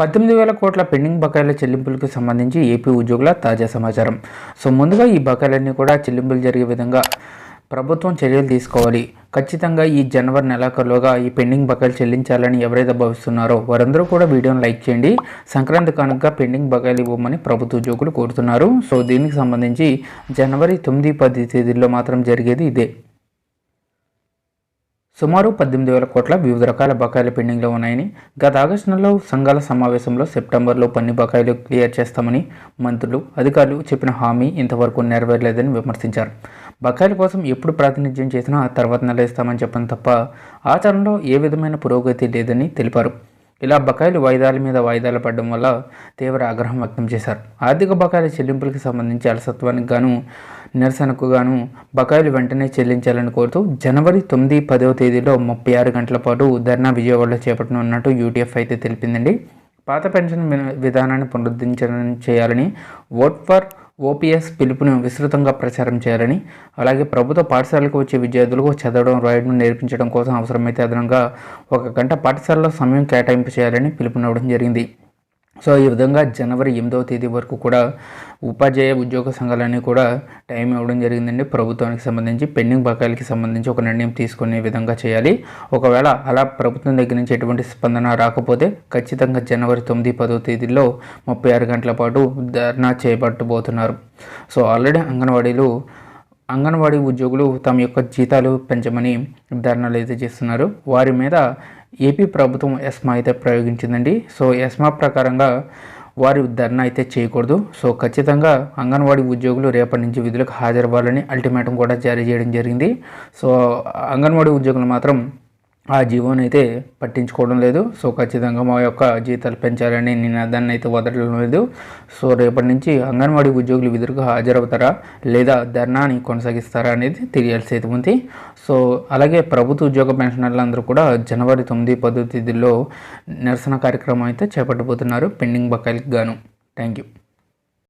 పద్దెనిమిది వేల కోట్ల పెండింగ్ బకాయిల చెల్లింపులకు సంబంధించి ఏపీ ఉద్యోగుల తాజా సమాచారం. సో ముందుగా ఈ బకాయిలన్నీ కూడా చెల్లింపులు జరిగే విధంగా ప్రభుత్వం చర్యలు తీసుకోవాలి. ఖచ్చితంగా ఈ జనవరి నెలాఖరులోగా ఈ పెండింగ్ బకాయిలు చెల్లించాలని ఎవరైతే భావిస్తున్నారో వారందరూ కూడా వీడియోని లైక్ చేయండి. సంక్రాంతి కానుక పెండింగ్ బకాయిలు ఇవ్వమని ప్రభుత్వ ఉద్యోగులు కోరుతున్నారు. సో దీనికి సంబంధించి జనవరి తొమ్మిది పది తేదీల్లో మాత్రం జరిగేది ఇదే. సుమారు పద్దెనిమిది వేల కోట్ల వివిధ రకాల బకాయిలు పెండింగ్లో ఉన్నాయని గత ఆగస్టు నెలలో సంఘాల సమావేశంలో సెప్టెంబర్లో పన్ని బకాయిలు క్లియర్ చేస్తామని మంత్రులు అధికారులు చెప్పిన హామీ ఇంతవరకు నెరవేరలేదని విమర్శించారు. బకాయిల కోసం ఎప్పుడు ప్రాతినిధ్యం చేసినా తర్వాత నెల ఇస్తామని చెప్పడం తప్ప ఆచరణలో ఏ విధమైన పురోగతి లేదని తెలిపారు. ఇలా బకాయిలు వాయిదాల మీద వాయిదాలు పడడం వల్ల తీవ్ర ఆగ్రహం వ్యక్తం చేశారు. ఆర్థిక బకాయిల చెల్లింపులకు సంబంధించి అలసత్వానికి గాను నిరసనకు గాను బకాయిలు వెంటనే చెల్లించాలని కోరుతూ జనవరి తొమ్మిది పదవ తేదీలో ముప్పై ఆరు గంటల పాటు ధర్నా విజయవాడలో చేపట్టనున్నట్టు యూటీఎఫ్ అయితే తెలిపిందండి. పాత పెన్షన్ విధానాన్ని పునరుద్ధరించడం చేయాలని ఓట్ ఫర్ ఓపీఎస్ పిలుపును విస్తృతంగా ప్రచారం చేయాలని అలాగే ప్రభుత్వ పాఠశాలకు వచ్చే విద్యార్థులకు చదవడం రాయడం నేర్పించడం కోసం అవసరమైతే అదనంగా ఒక గంట పాఠశాలలో సమయం కేటాయింపు చేయాలని పిలుపునివ్వడం జరిగింది. సో ఈ విధంగా జనవరి ఎనిమిదవ తేదీ వరకు కూడా ఉపాధ్యాయ ఉద్యోగ సంఘాలన్నీ కూడా టైం ఇవ్వడం జరిగిందండి. ప్రభుత్వానికి సంబంధించి పెండింగ్ బకాయిలకి సంబంధించి ఒక నిర్ణయం తీసుకునే విధంగా చేయాలి. ఒకవేళ అలా ప్రభుత్వం దగ్గర నుంచి ఎటువంటి స్పందన రాకపోతే ఖచ్చితంగా జనవరి తొమ్మిది పదో తేదీల్లో ముప్పై ఆరు గంటల పాటు ధర్నా చేపట్టబోతున్నారు. సో ఆల్రెడీ అంగన్వాడీలు అంగన్వాడీ ఉద్యోగులు తమ యొక్క జీతాలు పెంచమని ధర్నాలు అయితే చేస్తున్నారు. వారి మీద ఏపీ ప్రభుత్వం ఎస్మా అయితే ప్రయోగించిందండి. సో ఎస్మా ప్రకారంగా వారి ధర్నా అయితే చేయకూడదు. సో ఖచ్చితంగా అంగన్వాడీ ఉద్యోగులు రేపటి నుంచి విధులకు హాజరవ్వాలని అల్టిమేటం కూడా జారీ చేయడం జరిగింది. సో అంగన్వాడీ ఉద్యోగులు మాత్రం ఆ జీవోని అయితే పట్టించుకోవడం లేదు. సో ఖచ్చితంగా మా యొక్క జీతాలు పెంచాలని నినాదాన్ని అయితే వదలడం లేదు. సో రేపటి నుంచి అంగన్వాడీ ఉద్యోగులు విధులుగా హాజరవుతారా? లేదా ధర్నాని కొనసాగిస్తారా అనేది తెలియాల్సి అయితే ఉంది. సో అలాగే ప్రభుత్వ ఉద్యోగ పెన్షనర్లందరూ కూడా జనవరి తొమ్మిది పదో తేదీల్లో నిరసన కార్యక్రమం అయితే చేపట్టబోతున్నారు. పెండింగ్ బకాయిలకు గాను. Thank you